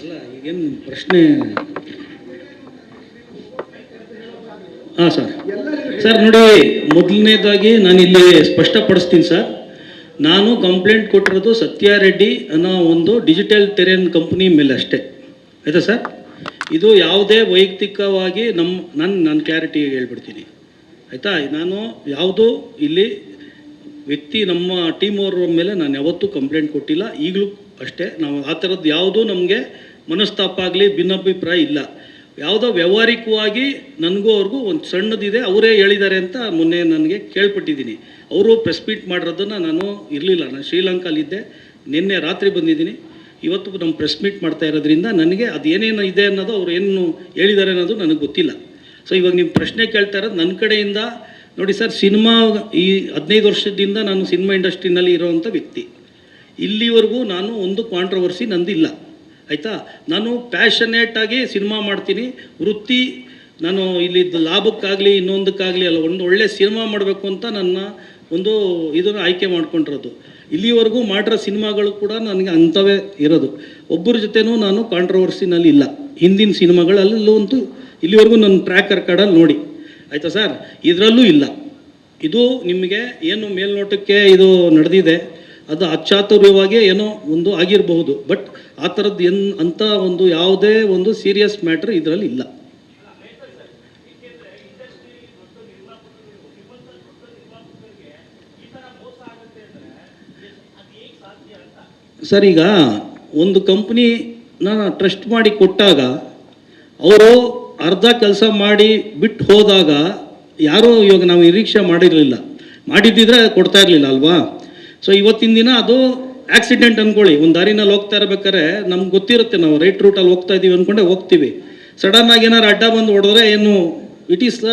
ಅಲ್ಲ, ಈಗೇನು ಪ್ರಶ್ನೆ? ಹಾಂ, ಸರ್. ಸರ್, ನೋಡಿ, ಮೊದಲನೇದಾಗಿ ನಾನು ಇಲ್ಲಿ ಸ್ಪಷ್ಟಪಡಿಸ್ತೀನಿ, ಸರ್. ನಾನು ಕಂಪ್ಲೇಂಟ್ ಕೊಟ್ಟಿರೋದು ಸತ್ಯಾರೆಡ್ಡಿ ಅನ್ನೋ ಒಂದು ಡಿಜಿಟಲ್ ಟೆರೆನ್ ಕಂಪ್ನಿ ಮೇಲೆ ಅಷ್ಟೇ. ಆಯ್ತಾ, ಸರ್? ಇದು ಯಾವುದೇ ವೈಯಕ್ತಿಕವಾಗಿ ನಮ್ಮ ನನ್ನ ನಾನು ಕ್ಲಾರಿಟಿ ಹೇಳ್ಬಿಡ್ತೀನಿ. ಆಯಿತಾ, ನಾನು ಯಾವುದು ಇಲ್ಲಿ ವ್ಯಕ್ತಿ ನಮ್ಮ ಟೀಮ್ ಅವರ ಮೇಲೆ ನಾನು ಯಾವತ್ತೂ ಕಂಪ್ಲೇಂಟ್ ಕೊಟ್ಟಿಲ್ಲ. ಈಗಲೂ ಅಷ್ಟೇ, ನಾವು ಆ ಥರದ್ದು ಯಾವುದೂ ನಮಗೆ ಮನಸ್ತಾಪ ಆಗಲಿ ಭಿನ್ನಾಭಿಪ್ರಾಯ ಇಲ್ಲ. ಯಾವುದೋ ವ್ಯಾವಹಾರಿಕವಾಗಿ ನನಗೂ ಅವ್ರಿಗೂ ಒಂದು ಸಣ್ಣದಿದೆ, ಅವರೇ ಹೇಳಿದ್ದಾರೆ ಅಂತ ಮೊನ್ನೆ ನನಗೆ ಕೇಳ್ಪಟ್ಟಿದ್ದೀನಿ. ಅವರು ಪ್ರೆಸ್ ಮೀಟ್ ಮಾಡಿರೋದನ್ನು ನಾನು ಇರಲಿಲ್ಲ. ನಾನು ಶ್ರೀಲಂಕಾಲಿದ್ದೆ ನಿನ್ನೆ ರಾತ್ರಿ ಬಂದಿದ್ದೀನಿ. ಇವತ್ತು ನಮ್ಮ ಪ್ರೆಸ್ ಮೀಟ್ ಮಾಡ್ತಾ ಇರೋದ್ರಿಂದ ನನಗೆ ಅದು ಏನೇನು ಇದೆ ಅನ್ನೋದು ಅವ್ರು ಏನು ಹೇಳಿದ್ದಾರೆ ಅನ್ನೋದು ನನಗೆ ಗೊತ್ತಿಲ್ಲ. ಸೊ ಇವಾಗ ನೀವು ಪ್ರಶ್ನೆ ಕೇಳ್ತಾ ಇರೋದು ನನ್ನ ಕಡೆಯಿಂದ ನೋಡಿ ಸರ್, ಸಿನಿಮಾ ಈ ಹದಿನೈದು ವರ್ಷದಿಂದ ನಾನು ಸಿನಿಮಾ ಇಂಡಸ್ಟ್ರಿನಲ್ಲಿ ಇರೋವಂಥ ವ್ಯಕ್ತಿ. ಇಲ್ಲಿವರೆಗೂ ನಾನು ಒಂದು ಕಾಂಟ್ರವರ್ಸಿ ನಂದಿಲ್ಲ. ಆಯಿತಾ? ನಾನು ಪ್ಯಾಷನೇಟಾಗಿ ಸಿನಿಮಾ ಮಾಡ್ತೀನಿ. ವೃತ್ತಿ ನಾನು ಇಲ್ಲಿ ಲಾಭಕ್ಕಾಗಲಿ, ಇನ್ನೊಂದಕ್ಕಾಗಲಿ ಅಲ್ಲ, ಒಂದು ಒಳ್ಳೆ ಸಿನಿಮಾ ಮಾಡಬೇಕು ಅಂತ ನನ್ನ ಒಂದು ಇದನ್ನು ಆಯ್ಕೆ ಮಾಡ್ಕೊಂಡಿರೋದು. ಇಲ್ಲಿವರೆಗೂ ಮಾಡಿರೋ ಸಿನಿಮಾಗಳು ಕೂಡ ನನಗೆ ಅಂಥವೇ ಇರೋದು. ಒಬ್ಬರ ಜೊತೆನೂ ನಾನು ಕಾಂಟ್ರವರ್ಸಿನಲ್ಲಿ ಇಲ್ಲ. ಹಿಂದಿನ ಸಿನಿಮಾಗಳಲ್ಲೂ ಅಂತೂ ಇಲ್ಲಿವರೆಗೂ ನನ್ನ ಟ್ರ್ಯಾಕ್ ರೆಕಾರ್ಡಲ್ಲಿ ನೋಡಿ. ಆಯಿತಾ ಸರ್? ಇದರಲ್ಲೂ ಇಲ್ಲ. ಇದು ನಿಮಗೆ ಏನು ಮೇಲ್ನೋಟಕ್ಕೆ ಇದು ನಡೆದಿದೆ, ಅದು ಅಚ್ಚಾತುರ್ಯವಾಗಿ ಏನೋ ಒಂದು ಆಗಿರಬಹುದು. ಬಟ್ ಆ ಥರದ್ದು ಎನ್ ಅಂತ ಒಂದು ಯಾವುದೇ ಒಂದು ಸೀರಿಯಸ್ ಮ್ಯಾಟ್ರ್ ಇದರಲ್ಲಿ ಇಲ್ಲ. ಸರ್, ಈಗ ಒಂದು ಕಂಪ್ನಿನ ಟ್ರಸ್ಟ್ ಮಾಡಿ ಕೊಟ್ಟಾಗ, ಅವರು ಅರ್ಧ ಕೆಲಸ ಮಾಡಿ ಬಿಟ್ಟು ಹೋದಾಗ ಯಾರೂ ಇವಾಗ ನಾವು ನಿರೀಕ್ಷೆ ಮಾಡಿರಲಿಲ್ಲ. ಮಾಡಿದ್ದಿದ್ರೆ ಕೊಡ್ತಾ ಇರಲಿಲ್ಲ ಅಲ್ವಾ? ಸೊ ಇವತ್ತಿನ ದಿನ ಅದು ಆಕ್ಸಿಡೆಂಟ್ ಅಂದ್ಕೊಳ್ಳಿ ಒಂದು ದಾರಿನಲ್ಲಿ ಹೋಗ್ತಾ ಇರ್ಬೇಕಾದ್ರೆ ನಮ್ಗೆ ಗೊತ್ತಿರುತ್ತೆ ನಾವು ರೈಟ್ ರೂಟಲ್ಲಿ ಹೋಗ್ತಾ ಇದ್ದೀವಿ ಅಂದ್ಕೊಂಡೆ ಹೋಗ್ತೀವಿ. ಸಡನ್ ಆಗಿ ಏನಾರು ಅಡ್ಡ ಬಂದು ಹೊಡೆದ್ರೆ ಏನು ಇಟ್ ಈಸ್ ದ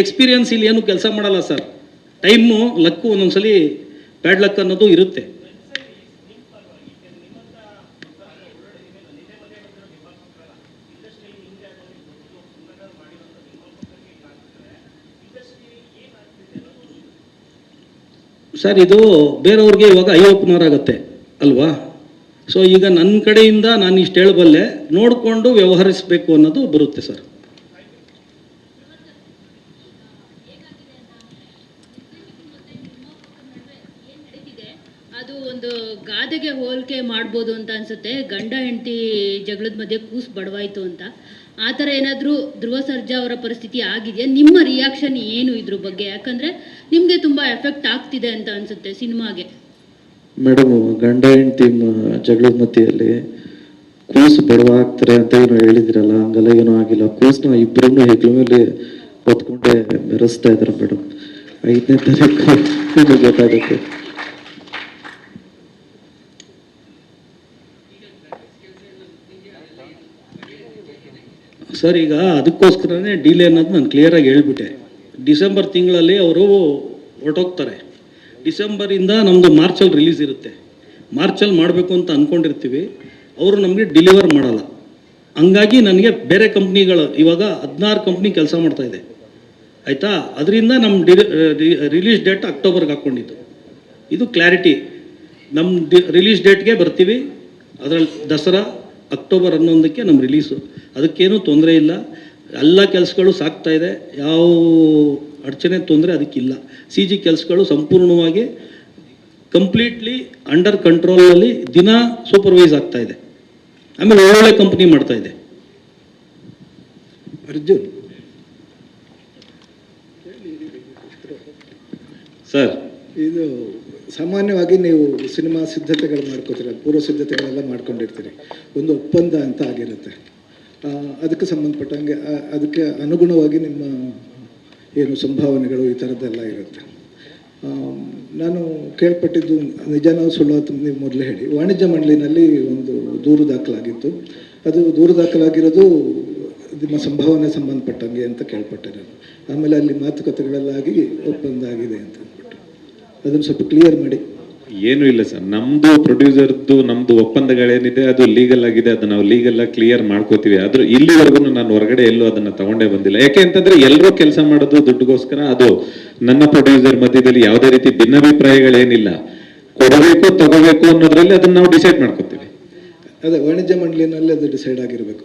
ಎಕ್ಸ್ಪೀರಿಯನ್ಸ್ ಇಲ್ಲಿ ಏನು ಕೆಲಸ ಮಾಡಲ್ಲ ಸರ್. ಟೈಮು ಲಕ್ಕು ಒಂದೊಂದ್ಸಲಿ ಬ್ಯಾಡ್ ಲಕ್ ಅನ್ನೋದು ಇರುತ್ತೆ. ಸರ್, ಇದು ಬೇರೆಯವ್ರಿಗೆ ಇವಾಗ ಐ ಓಪನರ್ ಆಗುತ್ತೆ, ಅಲ್ವಾ? ಸೊ ಈಗ ನನ್ನ ಕಡೆಯಿಂದ ನಾನು ಇಷ್ಟು ಹೇಳಬಲ್ಲೆ ನೋಡಿಕೊಂಡು ವ್ಯವಹರಿಸಬೇಕು ಅನ್ನೋದು ಬರುತ್ತೆ ಸರ್. ಅದು ಒಂದು ಗಾದೆಗೆ ಹೋಲಿಕೆ ಮಾಡ್ಬೋದು ಅಂತ ಅನ್ಸುತ್ತೆ. ಗಂಡ ಹೆಂಡತಿ ಜಗಳದ ಮಧ್ಯೆ ಕೂಸ್ ಬಡವಾಯ್ತು ಅಂತ. ಆ ಥರ ಏನಾದರೂ ಧ್ರುವ ಸರ್ಜಾ ಅವರ ಪರಿಸ್ಥಿತಿ ಆಗಿದೆಯಾ? ನಿಮ್ಮ ರಿಯಾಕ್ಷನ್ ಏನು ಇದ್ರ ಬಗ್ಗೆ? ಯಾಕಂದ್ರೆ ನಿಮಗೆ ತುಂಬಾ ಎಫೆಕ್ಟ್ ಆಗ್ತಿದೆ ಅಂತ ಅನ್ಸುತ್ತೆ ಸಿನಿಮಾಗೆ. ಮೇಡಮ್ ಗಂಡ ಹೆಂಡತಿ ಜಗಳದ ಮಧ್ಯೆಯಲ್ಲಿ ಕೂಸು ಬಡವ ಆಗ್ತಾರೆ ಅಂತ ಏನು ಹೇಳಿದಿರಲ್ಲ, ಹಂಗೆಲ್ಲ ಏನೂ ಆಗಿಲ್ಲ. ಕೂಸ್ನ ಇಬ್ಬರನ್ನು ಹೆಗ್ಲ ಮೇಲೆ ಹೊತ್ಕೊಂಡೆ ಮೆರೆಸ್ತಾ ಇದ್ದಾರೆ ಮೇಡಮ್ ಐದನೇ ತಾರೀಕು ಗೊತ್ತಾಗುತ್ತೆ ಸರ್, ಈಗ ಅದಕ್ಕೋಸ್ಕರನೇ ಡಿಲೇ ಅನ್ನೋದು ನಾನು ಕ್ಲಿಯರಾಗಿ ಹೇಳ್ಬಿಟ್ಟೆ. ಡಿಸೆಂಬರ್ ತಿಂಗಳಲ್ಲಿ ಅವರು ಹೊರಟೋಗ್ತಾರೆ. ಡಿಸೆಂಬರಿಂದ ನಮ್ಮದು ಮಾರ್ಚಲ್ಲಿ ರಿಲೀಸ್ ಇರುತ್ತೆ. ಮಾರ್ಚಲ್ಲಿ ಮಾಡಬೇಕು ಅಂತ ಅಂದ್ಕೊಂಡಿರ್ತೀವಿ ಅವರು ನಮಗೆ ಡಿಲಿವರ್ ಮಾಡಲ್ಲ. ಹಂಗಾಗಿ ನನಗೆ ಬೇರೆ ಕಂಪ್ನಿಗಳು, ಇವಾಗ ಹದಿನಾರು ಕಂಪ್ನಿ ಕೆಲಸ ಮಾಡ್ತಾ ಇದೆ. ಆಯಿತಾ? ಅದರಿಂದ ನಮ್ಮ ರಿಲೀಸ್ ಡೇಟ್ ಅಕ್ಟೋಬರ್ಗೆ ಹಾಕ್ಕೊಂಡಿದ್ದು ಇದು ಕ್ಲಾರಿಟಿ ನಮ್ಮ ಡಿ ರಿಲೀಸ್ ಡೇಟ್ಗೆ ಬರ್ತೀವಿ. ಅದರಲ್ಲಿ ದಸರಾ ಅಕ್ಟೋಬರ್ ಹನ್ನೊಂದಕ್ಕೆ ನಮ್ಮ ರಿಲೀಸು ಅದಕ್ಕೇನು ತೊಂದರೆ ಇಲ್ಲ. ಎಲ್ಲ ಕೆಲಸಗಳು ಸಾಕ್ತಾ ಇದೆ. ಯಾವ ಅಡಚಣೆ ತೊಂದರೆ ಅದಕ್ಕಿಲ್ಲ. ಸಿ ಜಿ ಕೆಲಸಗಳು ಸಂಪೂರ್ಣವಾಗಿ ಕಂಪ್ಲೀಟ್ಲಿ ಅಂಡರ್ ಕಂಟ್ರೋಲಲ್ಲಿ ದಿನ ಸೂಪರ್ವೈಸ್ ಆಗ್ತಾ ಇದೆ. ಆಮೇಲೆ ಒಳ್ಳೊಳ್ಳೆ ಕಂಪ್ನಿ ಮಾಡ್ತಾ ಇದೆ. ಅರ್ಜುನ್. ಸರ್. ಇದು ಸಾಮಾನ್ಯವಾಗಿ ನೀವು ಸಿನಿಮಾ ಸಿದ್ಧತೆಗಳು ಮಾಡ್ಕೋತೀರ, ಪೂರ್ವ ಸಿದ್ಧತೆಗಳೆಲ್ಲ ಮಾಡ್ಕೊಂಡಿರ್ತೀರಿ. ಒಂದು ಒಪ್ಪಂದ ಅಂತ ಆಗಿರುತ್ತೆ. ಅದಕ್ಕೆ ಸಂಬಂಧಪಟ್ಟಂಗೆ ಅದಕ್ಕೆ ಅನುಗುಣವಾಗಿ ನಿಮ್ಮ ಏನು ಸಂಭಾವನೆಗಳು ಈ ಥರದ್ದೆಲ್ಲ ಇರುತ್ತೆ. ನಾನು ಕೇಳ್ಪಟ್ಟಿದ್ದು ನಿಜನೋ ಸುಳ್ಳು ಅಂತ ನೀವು ಮೊದಲೇ ಹೇಳಿ. ವಾಣಿಜ್ಯ ಮಂಡಳಿನಲ್ಲಿ ಒಂದು ದೂರು ದಾಖಲಾಗಿತ್ತು. ಅದು ದೂರು ದಾಖಲಾಗಿರೋದು ನಿಮ್ಮ ಸಂಭಾವನೆ ಸಂಬಂಧಪಟ್ಟಂಗೆ ಅಂತ ಕೇಳ್ಪಟ್ಟೆ ನಾನು. ಆಮೇಲೆ ಅಲ್ಲಿ ಮಾತುಕತೆಗಳೆಲ್ಲ ಆಗಿ ಒಪ್ಪಂದ ಆಗಿದೆ ಅಂತ. ಅದನ್ನು ಸ್ವಲ್ಪ ಕ್ಲಿಯರ್ ಮಾಡಿ. ಏನು ಇಲ್ಲ ಸರ್. ನಮ್ದು ಪ್ರೊಡ್ಯೂಸರ್ದು ನಮ್ದು ಒಪ್ಪಂದಗಳೇನಿದೆ ಅದು ಲೀಗಲ್ ಆಗಿದೆ ಅದು ನಾವು ಲೀಗಲ್ ಆಗಿ ಕ್ಲಿಯರ್ ಮಾಡ್ಕೋತೀವಿ. ಆದರೂ ಇಲ್ಲಿವರೆಗೂ ನಾನು ಹೊರಗಡೆ ಎಲ್ಲೂ ಅದನ್ನ ತಗೊಂಡೇ ಬಂದಿಲ್ಲ. ಯಾಕೆ ಅಂತಂದ್ರೆ ಎಲ್ಲರೂ ಕೆಲಸ ಮಾಡೋದು ದುಡ್ಡುಗೋಸ್ಕರ ಅದು ನನ್ನ ಪ್ರೊಡ್ಯೂಸರ್ ಮಧ್ಯದಲ್ಲಿ ಯಾವುದೇ ರೀತಿ ಭಿನ್ನಾಭಿಪ್ರಾಯಗಳೇನಿಲ್ಲ. ಕೊಡಬೇಕು ತಗೋಬೇಕು ಅನ್ನೋದ್ರಲ್ಲಿ ಅದನ್ನ ನಾವು ಡಿಸೈಡ್ ಮಾಡ್ಕೋತೀವಿ. ಅದೇ ವಾಣಿಜ್ಯ ಮಂಡಳಿನಲ್ಲಿ ಅದು ಡಿಸೈಡ್ ಆಗಿರಬೇಕು.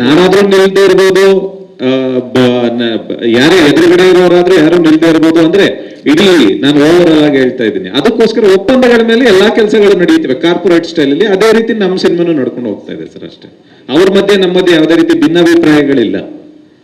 ನಾನಾದ್ರೂ ನಿಲ್ದೇ ಇರ್ಬೋದು ಯಾರೇ ಎದುರುಗಡೆ ಇರೋರಾದ್ರೂ ಯಾರು ನಿಲ್ದೇ ಇರ್ಬೋದು ಅಂದ್ರೆ ಇಡೀ ನಾನು ಓವರ್ ಆಗಿ ಹೇಳ್ತಾ ಇದ್ದೀನಿ. ಅದಕ್ಕೋಸ್ಕರ ಒಪ್ಪಂದಗಳ ಮೇಲೆ ಎಲ್ಲಾ ಕೆಲಸಗಳು ನಡೀತವೆ. ಕಾರ್ಪೊರೇಟ್ ಸ್ಟೈಲ್ ಅಲ್ಲಿ ಅದೇ ರೀತಿ ನಮ್ಮ ಸಿನಿಮಾನು ನಡ್ಕೊಂಡು ಹೋಗ್ತಾ ಇದೆ ಸರ್ ಅಷ್ಟೇ. ಅವ್ರ ಮಧ್ಯೆ, ನಮ್ಮ ಮಧ್ಯೆ ಯಾವುದೇ ರೀತಿ ಭಿನ್ನಾಭಿಪ್ರಾಯಗಳಿಲ್ಲ.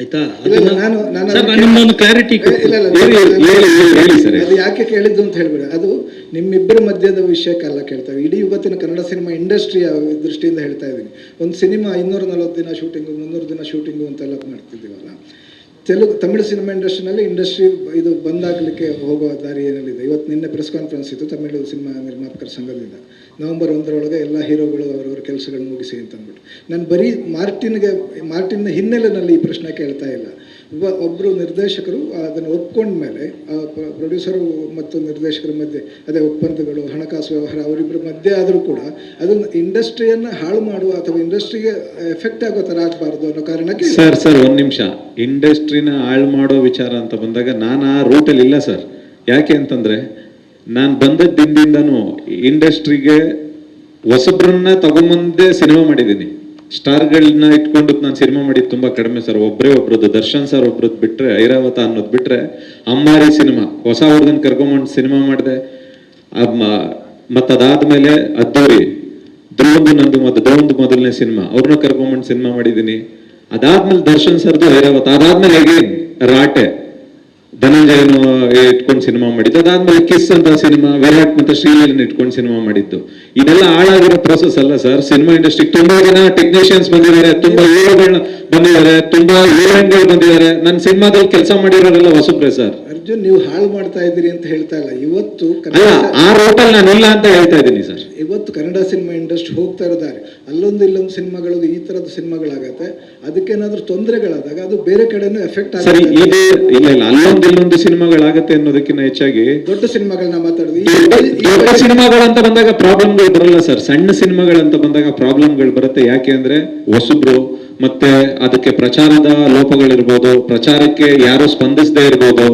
ಆಯ್ತಾ? ನಾನು ನಾನು ಕ್ಲಾರಿಟಿ. ಅದು ಯಾಕೆ ಕೇಳಿದ್ದು ಅಂತ ಹೇಳ್ಬೇಡ. ಅದು ನಿಮ್ಮಿಬ್ಬರ ಮಧ್ಯದ ವಿಷಯಕ್ಕೆಲ್ಲ ಕೇಳ್ತೇವೆ ಇಡೀ ಇವತ್ತಿನ ಕನ್ನಡ ಸಿನಿಮಾ ಇಂಡಸ್ಟ್ರಿಯ ದೃಷ್ಟಿಯಿಂದ ಹೇಳ್ತಾ ಇದ್ದೀನಿ. ಒಂದು ಸಿನಿಮಾ ಇನ್ನೂರ ನಲವತ್ತು ದಿನ ಶೂಟಿಂಗು ಮುನ್ನೂರು ದಿನ ಶೂಟಿಂಗು ಅಂತೆಲ್ಲ ಮಾಡ್ತಿದ್ದೀವಲ್ಲ. ತೆಲುಗು, ತಮಿಳು ಸಿನಿಮಾ ಇಂಡಸ್ಟ್ರಿನಲ್ಲಿ ಇಂಡಸ್ಟ್ರಿ ಇದು ಬಂದಾಗಲಿಕ್ಕೆ ಹೋಗೋ ದಾರಿ ಏನಲ್ಲಿದೆ? ಇವತ್ತು ನಿನ್ನೆ ಪ್ರೆಸ್ ಕಾನ್ಫರೆನ್ಸ್ ಇತ್ತು, ತಮಿಳು ಸಿನಿಮಾ ನಿರ್ಮಾಪಕರ ಸಂಘದಿಂದ. ನವೆಂಬರ್ ಒಂದರೊಳಗೆ ಎಲ್ಲ ಹೀರೋಗಳು ಅವರವರ ಕೆಲಸಗಳನ್ನು ಮುಗಿಸಿ ಅಂತಂದ್ಬಿಟ್ಟು. ನಾನು ಬರೀ ಮಾರ್ಟಿನ್ಗೆ, ಮಾರ್ಟಿನ್ನ ಹಿನ್ನೆಲೆಯಲ್ಲಿ ಈ ಪ್ರಶ್ನೆ ಕೇಳ್ತಾ ಇಲ್ಲ. ಒಬ್ಬರು ನಿರ್ದೇಶಕರು ಅದನ್ನು ಒಪ್ಕೊಂಡ್ಮೇಲೆ ಪ್ರೊಡ್ಯೂಸರು ಮತ್ತು ನಿರ್ದೇಶಕರ ಮಧ್ಯೆ, ಅದೇ ಒಪ್ಪಂದಗಳು, ಹಣಕಾಸು ವ್ಯವಹಾರ ಅವರಿಬ್ಬರ ಮಧ್ಯೆ ಆದರೂ ಕೂಡ ಅದನ್ನು ಇಂಡಸ್ಟ್ರಿಯನ್ನು ಹಾಳು ಮಾಡುವ ಅಥವಾ ಇಂಡಸ್ಟ್ರಿಗೆ ಎಫೆಕ್ಟ್ ಆಗೋ ಥರ ಆಗಬಾರ್ದು ಅನ್ನೋ ಕಾರಣಕ್ಕೆ ಸರ್ ಸರ್, ಒಂದು ನಿಮಿಷ. ಇಂಡಸ್ಟ್ರಿನ ಹಾಳು ಮಾಡೋ ವಿಚಾರ ಅಂತ ಬಂದಾಗ ನಾನು ಆ ರೂಟಲ್ಲಿ ಇಲ್ಲ, ಸರ್. ಯಾಕೆ ಅಂತಂದರೆ, ನಾನು ಬಂದ ದಿನದಿಂದನೂ ಇಂಡಸ್ಟ್ರಿಗೆ ಹೊಸಬ್ರನ್ನ ತಗೊಂಬಂದೇ ಸಿನಿಮಾ ಮಾಡಿದ್ದೀನಿ. ಸ್ಟಾರ್ಗಳನ್ನ ಇಟ್ಕೊಂಡು ನಾನು ಸಿನಿಮಾ ಮಾಡಿದ್ದು ತುಂಬಾ ಕಡಿಮೆ ಸರ್ ಒಬ್ಬರೇ ಒಬ್ರದ್ದು, ದರ್ಶನ್ ಸರ್ ಒಬ್ರದ್ದು ಬಿಟ್ರೆ, ಐರಾವತ ಅನ್ನೋದು ಬಿಟ್ರೆ, ಅಮ್ಮಾರಿ ಸಿನಿಮಾ ಹೊಸ ಹುಡುಗನ್ ಕರ್ಕೊಂಬಂದು ಸಿನಿಮಾ ಮಾಡಿದೆ. ಮತ್ತದಾದ್ಮೇಲೆ ಅದ್ದೂರಿ ಧ್ರುವಂದು ನಂದು ಮೊದಲು ಧ್ರುವಂದು ಮೊದಲನೇ ಸಿನಿಮಾ ಅವ್ರನ್ನ ಕರ್ಕೊಂಬಂದು ಸಿನಿಮಾ ಮಾಡಿದ್ದೀನಿ ಅದಾದ್ಮೇಲೆ ದರ್ಶನ್ ಸರ್ದು ಐರಾವತ, ಅದಾದ್ಮೇಲೆ ಅಗೇನ್ ರಾಟೆ. ಧನಂಜಯನು ಇಟ್ಕೊಂಡು ಸಿನಿಮಾ ಮಾಡಿದ್ದು. ಅದಾದ್ಮೇಲೆ ಕಿಸ್ ಅಂತ ಸಿನಿಮಾ ವಿರಾಟ್ ಮತ್ತೆ ಶ್ರೀಲೀಲನ್ ಇಟ್ಕೊಂಡು ಸಿನಿಮಾ ಮಾಡಿದ್ದು. ಇದೆಲ್ಲ ಹಾಳಾಗಿರೋ ಪ್ರೊಸೆಸ್ ಅಲ್ಲ ಸರ್ ಸಿನಿಮಾ ಇಂಡಸ್ಟ್ರಿ ತುಂಬಾ ಜನ ಟೆಕ್ನಿಷಿಯನ್ಸ್ ಬಂದಿದ್ದಾರೆ ತುಂಬಾ ಹೀರೋಗಳನ್ನ ಬಂದಿದ್ದಾರೆ ತುಂಬಾ ಹೀರೋಯಿನ್ಗಳು ಬಂದಿದ್ದಾರೆ. ನನ್ನ ಸಿನಿಮಾದಲ್ಲಿ ಕೆಲಸ ಮಾಡಿರೋರೆಲ್ಲ ಹೊಸಬ್ರೆ ಸರ್ ಅರ್ಜುನ್ ನೀವು ಹಾಳು ಮಾಡ್ತಾ ಇದ್ದೀರಿ ಅಂತ ಹೇಳ್ತಾ ಇಲ್ಲ. ಇವತ್ತು ಆ ರೋಟಲ್ ನಾನು ಇಲ್ಲ ಅಂತ ಹೇಳ್ತಾ ಇದ್ದೀನಿ ಸರ್ ಇವತ್ತು ಕನ್ನಡ ಸಿನಿಮಾ ಇಂಡಸ್ಟ್ರಿ ಹೋಗ್ತಾ ಇರೋದಾರೆ ಅಲ್ಲೊಂದು ಇಲ್ಲೊಂದು ಸಿನಿಮಾಗಳು ಈ ಥರದ ಸಿನಿಮಾಗಳಾಗತ್ತೆ. ಅದಕ್ಕೇನಾದ್ರೂ ತೊಂದರೆಗಳಾದಾಗ ಅದು ಬೇರೆ ಕಡೆನೂ ಎಫೆಕ್ಟ್ ಆಗುತ್ತೆ ಇದು. ಇಲ್ಲ ಇಲ್ಲ ಅಲ್ಲೊಂದು ಇಲ್ಲೊಂದು ಸಿನಿಮಾಗಳಾಗತ್ತೆ ಅನ್ನೋದಕ್ಕಿಂತ ಹೆಚ್ಚಾಗಿ ದೊಡ್ಡ ಸಿನಿಮಾಗಳನ್ನ ಮಾತಾಡೋದು. ದೊಡ್ಡ ಈ- ಈ- ದೊಡ್ಡ ಸಿನಿಮಾಗಳಂತ ಬಂದಾಗ ಪ್ರಾಬ್ಲಮ್ಗಳು ಬರಲ್ಲ ಸರ್. ಸಣ್ಣ ಸಿನಿಮಾಗಳಂತ ಬಂದಾಗ ಪ್ರಾಬ್ಲಮ್ಗಳು ಬರುತ್ತೆ. ಯಾಕೆ ಅಂದ್ರೆ ಹೊಸಬ್ರು ಮತ್ತೆ ಅದಕ್ಕೆ ಪ್ರಚಾರದ ಲೋಪಗಳಿರ್ಬೋದು ಪ್ರಚಾರಕ್ಕೆ ಯಾರು ಸ್ಪಂದಿಸದೇ ಇರ್ಬೋದು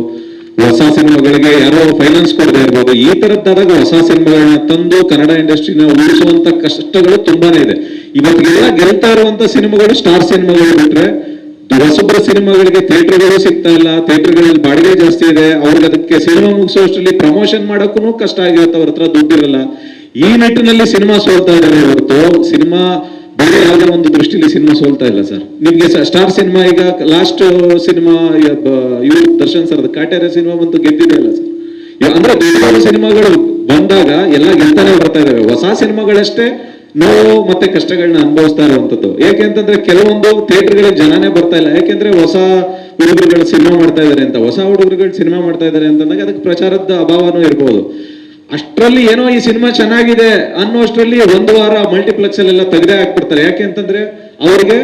ಹೊಸ ಸಿನಿಮಾಗಳಿಗೆ ಯಾರೋ ಫೈನಾನ್ಸ್ ಕೊಡದೇ ಇರ್ಬೋದು, ಈ ತರದ್ದಾದಾಗ ಹೊಸ ಸಿನಿಮಾಗಳನ್ನ ತಂದು ಕನ್ನಡ ಇಂಡಸ್ಟ್ರಿನ ಉಳಿಸುವಂತ ಕಷ್ಟಗಳು ತುಂಬಾನೇ ಇದೆ. ಇವತ್ತಿಗೆಲ್ಲ ಗೆಲ್ತಾ ಇರುವಂತ ಸಿನಿಮಾಗಳು ಸ್ಟಾರ್ ಸಿನಿಮಾಗಳು ಬಿಟ್ರೆ ಹೊಸಬ್ರ ಸಿನಿಮಾಗಳಿಗೆ ಥಿಯೇಟರ್ಗಳು ಸಿಗ್ತಾ ಇಲ್ಲ, ಥಿಯೇಟರ್ಗಳಲ್ಲಿ ಬಾಡಿಗೆ ಜಾಸ್ತಿ ಇದೆ, ಅವ್ರಿಗೆ ಅದಕ್ಕೆ ಸಿನಿಮಾ ಮುಗಿಸೋಷ್ಟರಲ್ಲಿ ಪ್ರಮೋಷನ್ ಮಾಡೋಕ್ಕೂ ಕಷ್ಟ ಆಗಿರುತ್ತೆ, ಅವ್ರ ಹತ್ರ ದುಡ್ಡಿರಲ್ಲ. ಈ ನಿಟ್ಟಿನಲ್ಲಿ ಸಿನಿಮಾ ಸೋಲ್ತಾ ಇದ್ದಾರೆ ಹೊರತು, ಸಿನಿಮಾ ಬೇರೆ ಯಾವುದೇ ಒಂದು ದೃಷ್ಟಿಲಿ ಸಿನಿಮಾ ಸೋಲ್ತಾ ಇಲ್ಲ ಸರ್. ನಿಮ್ಗೆ ಸ್ಟಾರ್ ಸಿನಿಮಾ ಈಗ ಲಾಸ್ಟ್ ಸಿನಿಮಾ ಇವ್ರು ದರ್ಶನ್ ಸರ್ ಕಾಟೇರ ಸಿನಿಮಾ ಬಂತು ಗೆದ್ದಿದೆ ಅಲ್ಲ ಸರ್. ಅಂದ್ರೆ ದೊಡ್ಡ ಸಿನಿಮಾಗಳು ಬಂದಾಗ ಎಲ್ಲ ಗೆಲ್ತಾನೆ ಬರ್ತಾ ಇದಾವೆ. ಹೊಸ ಸಿನಿಮಾಗಳಷ್ಟೇ ನೋವು ಮತ್ತೆ ಕಷ್ಟಗಳನ್ನ ಅನುಭವಿಸ್ತಾ ಇರುವಂತದ್ದು. ಯಾಕೆ ಅಂತಂದ್ರೆ ಕೆಲವೊಂದು ಥಿಯೇಟರ್ಗಳಿಗೆ ಜನನೇ ಬರ್ತಾ ಇಲ್ಲ. ಯಾಕೆಂದ್ರೆ ಹೊಸ ಹುಡುಗರುಗಳು ಸಿನಿಮಾ ಮಾಡ್ತಾ ಇದಾರೆ ಅಂತ. ಹೊಸ ಹುಡುಗರುಗಳು ಸಿನಿಮಾ ಮಾಡ್ತಾ ಇದಾರೆ ಅಂತಂದಾಗ ಅದಕ್ಕೆ ಪ್ರಚಾರದ ಅಭಾವನೂ ಇರ್ಬೋದು. ಅಷ್ಟರಲ್ಲಿ ಏನೋ ಈ ಸಿನಿಮಾ ಚೆನ್ನಾಗಿದೆ ಅನ್ನೋಷ್ಟರಲ್ಲಿ ಒಂದು ವಾರ ಮಲ್ಟಿಪ್ಲೆಕ್ಸ್ ಅಲ್ಲೆಲ್ಲ ತೆಗೆದೇ ಹಾಕ್ಬಿಡ್ತಾರೆ. ಯಾಕೆ ಅಂತಂದ್ರೆ ಅವ್ರಿಗೆ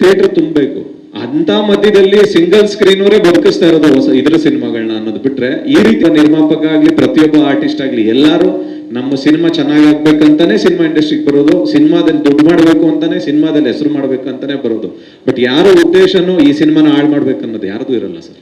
ಥಿಯೇಟರ್ ತುಂಬಬೇಕು. ಅಂತ ಮಧ್ಯದಲ್ಲಿ ಸಿಂಗಲ್ ಸ್ಕ್ರೀನ್ ಅವರೇ ಬದುಕಿಸ್ತಾ ಇರೋದು ಹೊಸ ಇದ್ರ ಸಿನಿಮಾಗಳನ್ನ ಅನ್ನೋದು ಬಿಟ್ರೆ ಈ ರೀತಿಯ ನಿರ್ಮಾಪಕ ಆಗ್ಲಿ, ಪ್ರತಿಯೊಬ್ಬ ಆರ್ಟಿಸ್ಟ್ ಆಗ್ಲಿ, ಎಲ್ಲಾರು ನಮ್ಮ ಸಿನಿಮಾ ಚೆನ್ನಾಗಿ ಆಗ್ಬೇಕಂತಾನೆ ಸಿನಿಮಾ ಇಂಡಸ್ಟ್ರಿಗೆ ಬರೋದು, ಸಿನಿಮಾದಲ್ಲಿ ದುಡ್ಡು ಮಾಡ್ಬೇಕು ಅಂತಾನೆ ಸಿನಿಮಾದಲ್ಲಿ ಹೆಸರು ಮಾಡ್ಬೇಕಂತಾನೆ ಬರೋದು. ಬಟ್ ಯಾರ ಉದ್ದೇಶನೂ ಈ ಸಿನಿಮಾನ ಹಾಳು ಮಾಡ್ಬೇಕನ್ನೋದು ಯಾರ್ದು ಇರಲ್ಲ ಸರ್.